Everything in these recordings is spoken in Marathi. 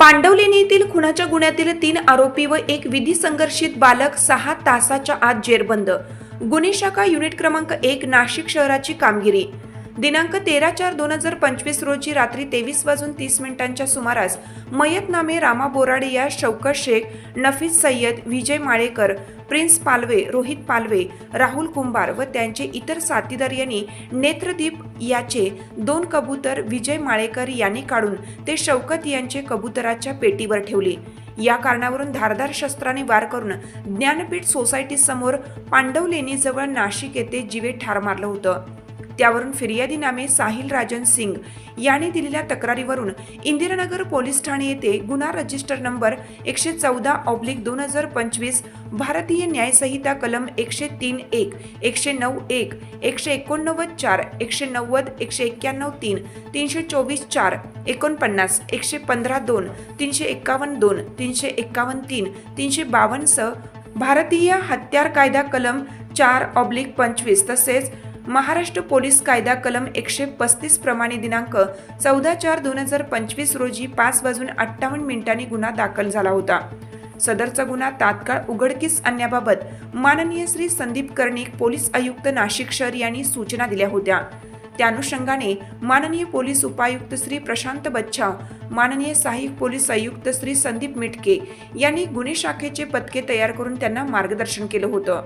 पांडवलेणीतील खुनाच्या गुन्ह्यातील तीन आरोपी व एक विधी संघर्षित बालक सहा तासाच्या आत जेरबंद. गुन्हे शाखा युनिट क्रमांक एक नाशिक शहराची कामगिरी. दिनांक तेरा चार दोन हजार पंचवीस रोजी रात्री तेवीस वाजून तीस मिनिटांच्या सुमारास मयत नामे रामा बोराडे या शौकत शेख नफीस सय्यद विजय माळेकर प्रिन्स पालवे रोहित पालवे राहुल कुंभार व त्यांचे इतर साथीदार यांनी नेत्रदीप याचे दोन कबूतर विजय माळेकर यांनी काढून ते शौकत यांचे कबुतराच्या पेटीवर ठेवले. या कारणावरून धारदार शस्त्राने वार करून ज्ञानपीठ सोसायटी समोर पांडवलेणीजवळ नाशिक येथे जीवे ठार मारलं होतं. त्यावरून फिर्यादी नामे साहिल राजन सिंग याने दिलेल्या तक्रारीवरून इंदिरानगर पोलीस ठाणे येथे गुन्हा रजिस्टर नंबर एकशे चौदा ऑब्लिक दोन हजार पंचवीस भारतीय न्यायसंहिता कलम एकशे तीन एक एकशे नऊ एक एकशे एकोणनव्वद चार एकशे नव्वद एकशे एक्क्याण्णव तीन तीनशे चोवीस चार एकोणपन्नास एकशे पंधरा दोन तीनशे एक्कावन्न दोन तीनशे एक्कावन्न तीन तीनशे बावन्नसह भारतीय हत्यार कायदा कलम चार ऑब्लिक पंचवीस तसेच महाराष्ट्र पोलीस कायदा कलम एकशे पस्तीस प्रमाणे दिनांक चौदा चार दोन हजार पंचवीस रोजी पाच वाजून अठ्ठावन्न मिनिटांनी गुन्हा दाखल झाला होता. सदरचा गुन्हा तात्काळ उघडकीस आणण्याबाबत माननीय श्री संदीप कर्णिक पोलीस आयुक्त नाशिक शहर यांनी सूचना दिल्या होत्या. त्या अनुषंगाने माननीय पोलीस उपायुक्त श्री प्रशांत बच्छाव माननीय सहाय्यक पोलीस आयुक्त श्री संदीप मिटके यांनी गुन्हे शाखेचे पथके तयार करून त्यांना मार्गदर्शन केलं होतं.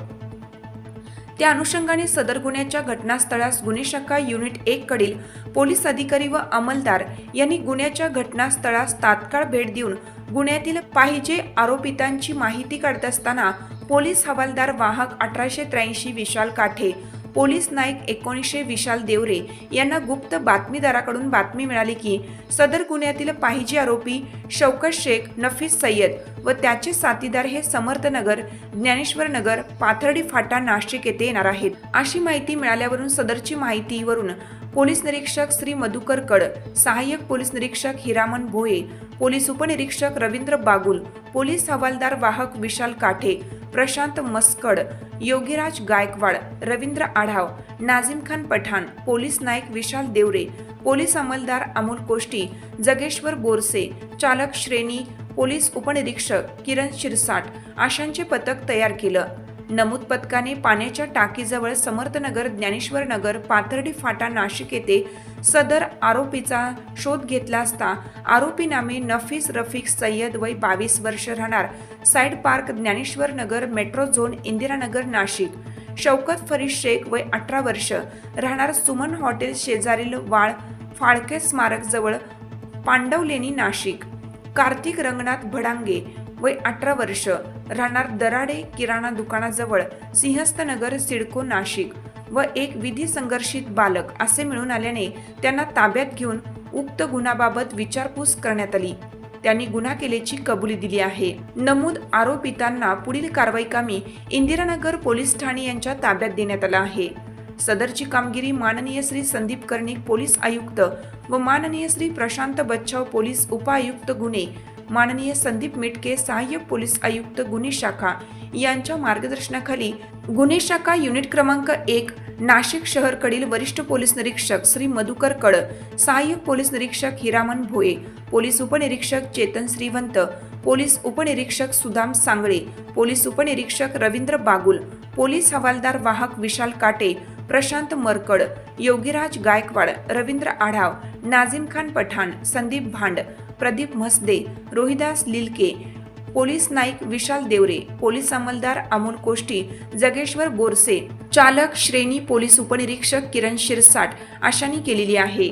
त्या अनुषंगाने सदर गुन्ह्याच्या घटनास्थळास गुन्हे शाखा युनिट एक कडील पोलीस अधिकारी व अंमलदार यांनी गुन्ह्याच्या घटनास्थळास तात्काळ भेट देऊन गुन्ह्यातील पाहिजे आरोपितांची माहिती काढत असताना पोलीस हवालदार वाहक अठराशे त्र्याऐंशी विशाल काठे पोलीस नाईक एकोणीसशे विशाल देवरे यांना गुप्त बातमीदाराकडून बातमी मिळाली की सदर गुन्ह्यातील पाहिजे आरोपी शौकत शेख नफीस सय्यद व त्याचे साथीदार हे समर्थनगर ज्ञानेश्वर नगर पाथर्डी फाटा नाशिक येथे येणार आहेत. अशी माहिती मिळाल्यावरून सदरची माहितीवरून पोलीस निरीक्षक श्री मधुकर कड सहाय्यक पोलीस निरीक्षक हिरामन भोये पोलीस उपनिरीक्षक रवींद्र बागुल पोलीस हवालदार वाहक विशाल काठे प्रशांत मस्कड योगीराज गायकवाड रवींद्र आढाव नाझिम खान पठाण पोलीस नाईक विशाल देवरे पोलीस अंमलदार अमोल कोष्टी जगेश्वर बोरसे चालक श्रेणी पोलीस उपनिरीक्षक किरण शिरसाट आशांचे पथक तयार केलं. नमूद पथकाने पाण्याच्या टाकीजवळ समर्थनगर ज्ञानेश्वर नगर पाथर्डी फाटा नाशिक येथे सदर आरोपीचा शोध घेतला असता आरोपी नामे नफीस रफिक सय्यद वय बावीस वर्ष राहणार. Side park Dnyaneshwar Nagar metro zone Indiranagar Nashik. Shaukat Farid Shaikh वय अठरा वर्ष राहणार. सुमन हॉटेल शेजारील वाळ फाळके स्मारक जवळ पांडवलेणी नाशिक. कार्तिक रंगनाथ भडांगे वय अठरा वर्ष. राहणार दराडे किराणा दुकानाजवळ सिंहस्थनगर सिडको नाशिक. व एक विधी संघर्षित बालक असे मिळून आल्याने त्यांना ताब्यात घेऊन उक्त गुन्हाबाबत विचारपूस करण्यात आली. त्यांनी गुन्हा केल्याची कबुली दिली आहे. नमूद आरोपितांना पुढील कारवाई कामी इंदिरानगर पोलीस ठाणे यांच्या ताब्यात देण्यात आला आहे. सदरची कामगिरी माननीय श्री संदीप कर्णिक पोलीस आयुक्त व माननीय श्री प्रशांत बच्छाव पोलीस उपायुक्त गुन्हे माननीय संदीप मिटके सहाय्यक पोलीस आयुक्त गुन्हे शाखा यांच्या मार्गदर्शनाखाली गुन्हे शाखा युनिट क्रमांक एक नाशिक शहरकडील वरिष्ठ पोलीस निरीक्षक श्री मधुकर कड सहाय्यक पोलीस निरीक्षक हिरामन भोये पोलीस उपनिरीक्षक चेतन श्रीवंत पोलीस उपनिरीक्षक सुदाम सांगळे पोलीस उपनिरीक्षक रवींद्र बागुल पोलीस हवालदार वाहक विशाल काटे प्रशांत मरकड योगीराज गायकवाड रवींद्र आढाव नाझिम खान पठाण संदीप भांड प्रदीप म्हसदे रोहिदास लिलके पोलीस नाईक विशाल देवरे पोलीस अंमलदार अमोल कोष्टी जगेश्वर बोरसे चालक श्रेणी पोलीस उपनिरीक्षक किरण शिरसाट अशांनी केलेली आहे.